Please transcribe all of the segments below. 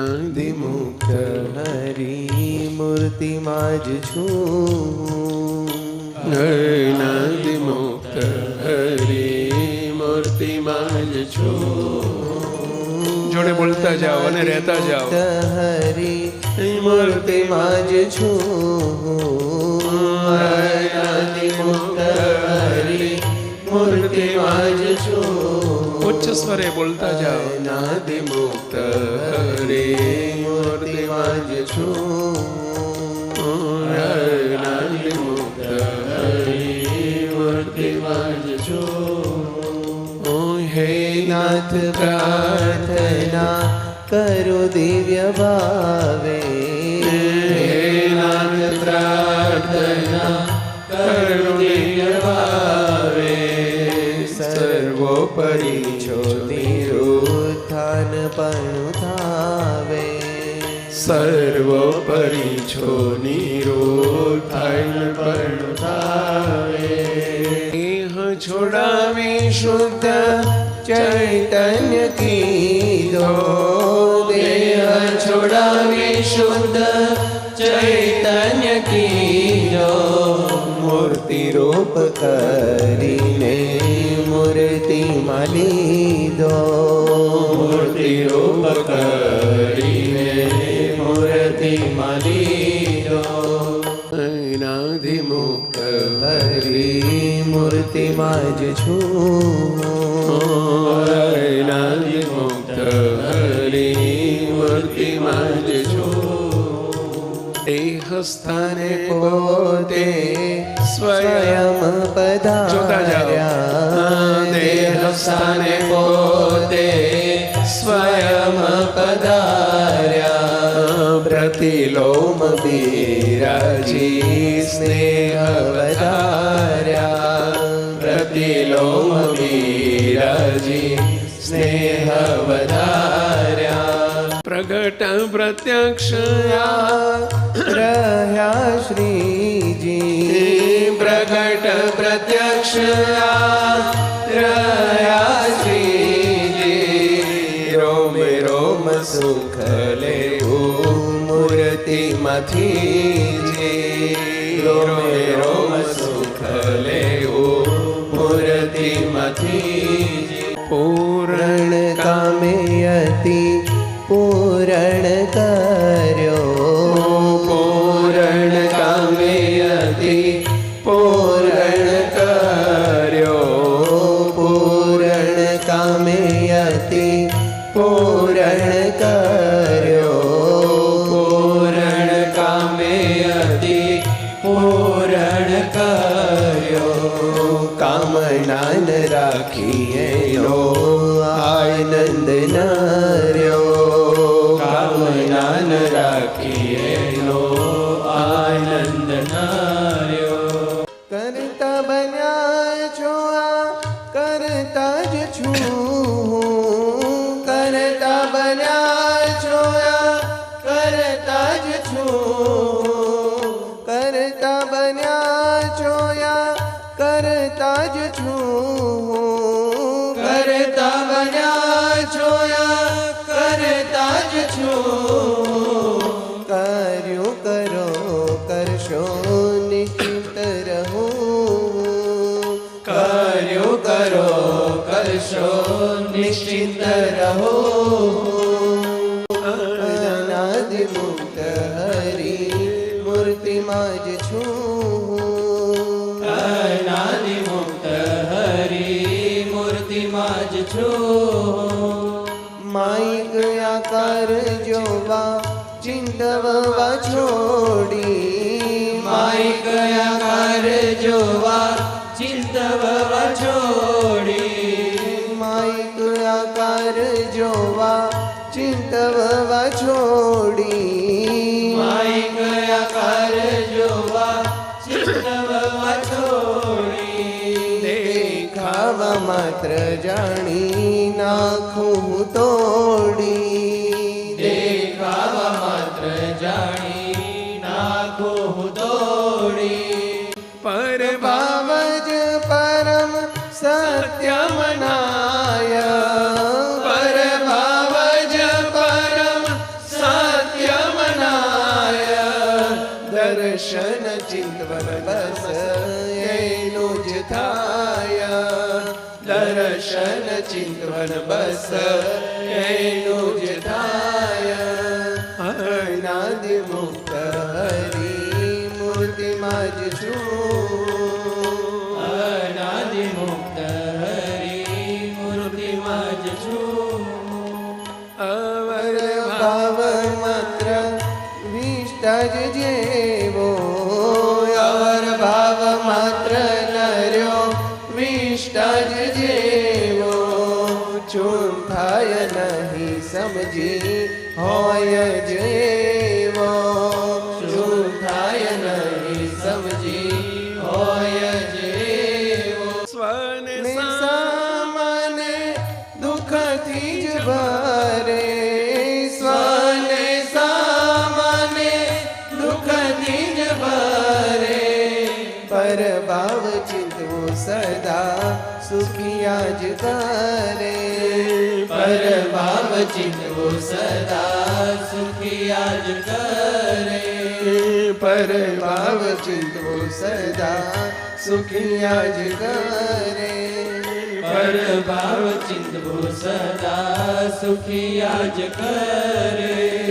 નૈનાદિમુક્ત હરી મૂર્તિમાં જ છું. નૈનાદિમુક્ત હરી મૂર્તિમાં જ છું. જોડે બોલતા જાઓ અને રહેતા જાઓ. હરી મૂર્તિમાં જ છું. મુક્ત હરી મૂર્તિમાં જ છું. ઉચ્ચ સ્વરે બોલતા જાઓ નાદિમુક્ત હરી મૂર્તિમાં જ છું નૈનાદિમુક્ત હરી મૂર્તિમાં જ છું ઓ હે નાથ પ્રાર્થના કરો દિવ્ય ભાવે હે નાથ પ્રાર્થના સર્વોપરી છો નિરોધાન પણ થાવે દેહ છોડાવી શુદ્ધ ચૈતન્ય કીધો દેહ છોડાવી શુદ્ધ ચૈતન્ય કીધો મૂર્તિ રૂપ કરીને મૂર્તિમાં દો. મૂર્તિ રૂપ કરીને લીધો અનાધિમુક્ત હરી મૂર્તિમાં જ છું અનાધિમુક્ત હરી મૂર્તિમાં જ છું દેહ સ્થાને પોતે સ્વયં સ્વયં જોતા પ્રતિલોમ બિરાજી સ્નેહ વધાર્યા પ્રતિલોમ બિરાજી સ્નેહ વધાર્યા પ્રગટ પ્રત્યક્ષ રહ્યા શ્રીજી પ્રગટ પ્રત્યક્ષ મૂર્તિમાંથી જે રોમે રોમ સુખ લેવું, મૂર્તિમાંથી પૂરણ પૂરણ કામે અતિ પૂરણ કર્યો. પૂરણ કામે પૂરણ પૂરણ કર્યો કામનાન રાખીએ નો આનંદ નર્યો. કરતા જ છું. કરતા બન્યા છો કરતા જ છું? કર્યું કરો કરશો નિશ્ચિત રહો. કર્યું કરો કરશો નિશ્ચિત રહો. અનાદિ મુક્ત હરી મૂર્તિમાં જ છું. મૂર્તિમાં જ છું માઈક આકાર જોવા ચિંતવવા છોડી માઈક આકાર જોવા ચિંતવવા છોડી માઈક આકાર જોવા ચિંતવવા છોડી માત્ર જાણી નાખું તોડી. દેખાવા માત્ર જાણી ચિંતવન બસ એનું જ થાય અનાદિ મુક્ત હરી મૂર્તિમાં જ છું અનાદિ મુક્ત હરી મૂર્તિમાં જ છું અવર ભાવ માત્ર વિષ્ટા જ भय नहीं समझी हो जीवो। शुद्धाय नहीं समझी होय जीवो। स्वने दुख थी जबरे स्वने सामने दुख थी जबरे पर सुखिया पर भाव चिन्हो सदा सुखी आज करे। पर भाव चिन्हो सदा सुखी आज करे। पर भाव चिन्हो सदा सुखी आज करे।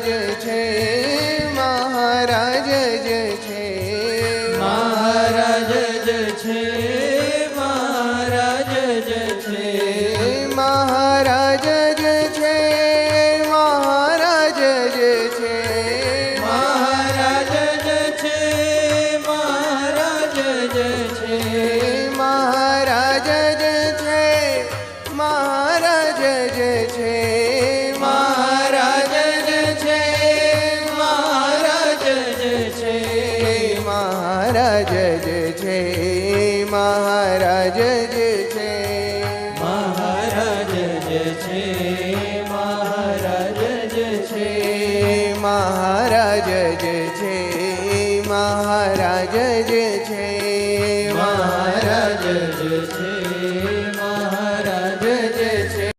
મહારાજ જ છે મહારાજ છે